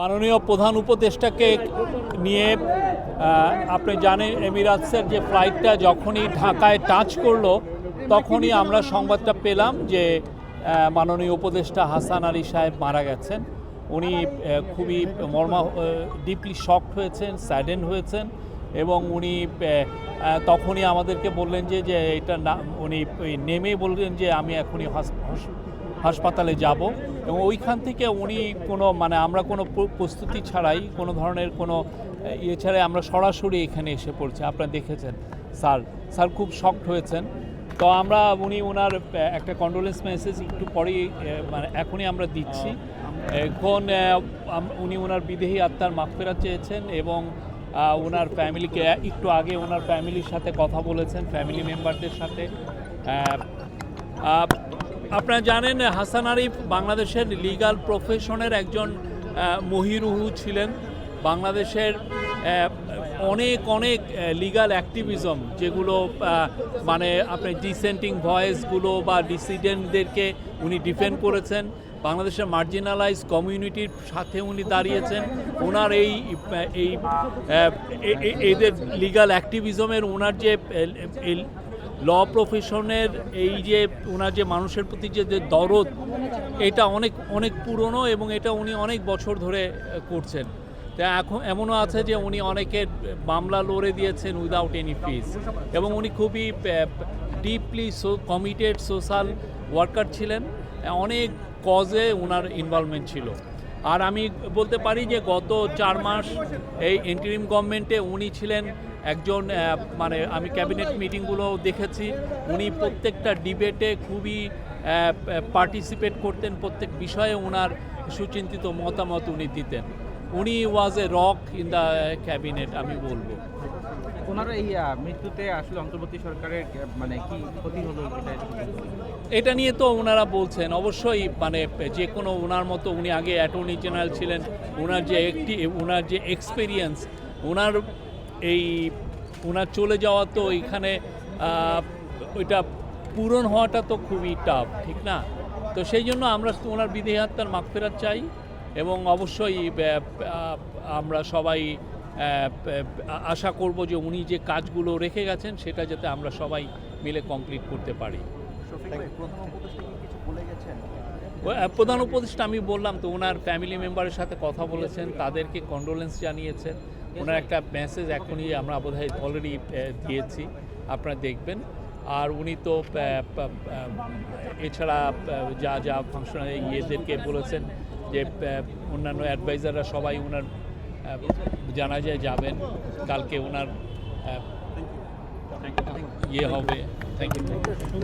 মাননীয় প্রধান উপদেষ্টাকে নিয়ে আপনি জানেন এমিরাটসের যে ফ্লাইটটা যখনই ঢাকায় টাচ করল, তখনই আমরা সংবাদটা পেলাম যে মাননীয় উপদেষ্টা হাসান আলী সাহেব মারা গেছেন। উনি খুবই মর্মা ডিপলি শকড হয়েছেন স্যাডেন হয়েছেন এবং উনি তখনই আমাদেরকে বললেন যে যে এটা না, উনি নেমেই বললেন যে, আমি এখনই হাসপাতালে যাব এবং ওইখান থেকে উনি কোনো মানে আমরা কোনো প্র- প্রস্তুতি ছাড়াই কোনো ধরনের কোনো ইয়ে ছাড়াই আমরা সরাসরি এখানে এসে পড়ছি। আপনারা দেখেছেন। স্যার স্যার খুব শক্ট হয়েছেন। তো আমরা, উনি ওনার একটা কন্ডোলেন্স মেসেজ একটু পরেই মানে এখনই আমরা দিচ্ছি। এখন উনি ওনার বিদেহী আত্মার মাফেরা চেয়েছেন এবং ওনার ফ্যামিলিকে একটু আগে ওনার ফ্যামিলির সাথে কথা বলেছেন, ফ্যামিলি মেম্বারদের সাথে। আপনারা জানেন, হাসান আরিফ বাংলাদেশের লিগাল প্রফেশনের একজন মহিরুহু ছিলেন। বাংলাদেশের অনেক অনেক লিগাল অ্যাক্টিভিজম যেগুলো মানে আপনি ডিসেন্টিং ভয়েসগুলো বা ডিসিডেন্টদেরকে উনি ডিফেন্ড করেছেন। বাংলাদেশের মার্জিনালাইজ কমিউনিটির সাথে উনি দাঁড়িয়েছেন। ওনার এই এই এদের লিগাল অ্যাক্টিভিজমের ওনার যে ল প্রফেশনের এই যে ওনার যে মানুষের প্রতি যে দরদ, এটা অনেক অনেক পুরনো এবং এটা উনি অনেক বছর ধরে করছেন। তা এখন এমনও আছে যে, উনি অনেকের মামলা লড়ে দিয়েছেন উইদাউট এনি ফিস এবং উনি খুবই deeply so committed social worker ছিলেন। অনেক কজে ওনার ইনভলভমেন্ট ছিল। আর আমি বলতে পারি যে গত চার মাস এই ইন্টারিম গভর্নমেন্টে উনি ছিলেন একজন মানে আমি ক্যাবিনেট মিটিংগুলো দেখেছি। উনি প্রত্যেকটা ডিবেটে খুবই পার্টিসিপেট করতেন প্রত্যেক বিষয়ে ওনার সুচিন্তিত মতামত উনি দিতেন। উনি was a rock in the cabinet আমি বলব। ওনার এই মৃত্যুতে আসলে অন্তর্বর্তী সরকারের মানে কি ক্ষতি হলো এটা নিয়ে তো ওনারা বলছেন অবশ্যই মানে যে কোনো ওনার মতো উনি আগে অ্যাটর্নি জেনারেল ছিলেন ওনার যে একটি ওনার যে এক্সপিরিয়েন্স ওনার এই ওনার চলে যাওয়া তো এখানে ওইটা পূরণ হওয়াটা তো খুবই টাফ ঠিক না? তো সেই জন্য আমরা ওনার বিদেহী আত্মার মাগফেরাত চাই। এবং অবশ্যই আমরা সবাই আশা করব যে উনি যে কাজগুলো রেখে গেছেন সেটা যাতে আমরা সবাই মিলে কমপ্লিট করতে পারি। প্রধান উপদেষ্টা আমি বললাম তো ওনার ফ্যামিলি মেম্বারের সাথে কথা বলেছেন তাদেরকে কন্ডোলেন্স জানিয়েছেন। ওনার একটা মেসেজ এখনই আমরা বোধহয় অলরেডি দিয়েছি আপনারা দেখবেন। আর উনি তো এছাড়া যা যা ফাংশনাল ইয়েদেরকে বলেছেন যে অন্যান্য অ্যাডভাইজাররা সবাই ওনার জানা যায় যাবেন কালকে ওনার ইয়ে হবে। Thank you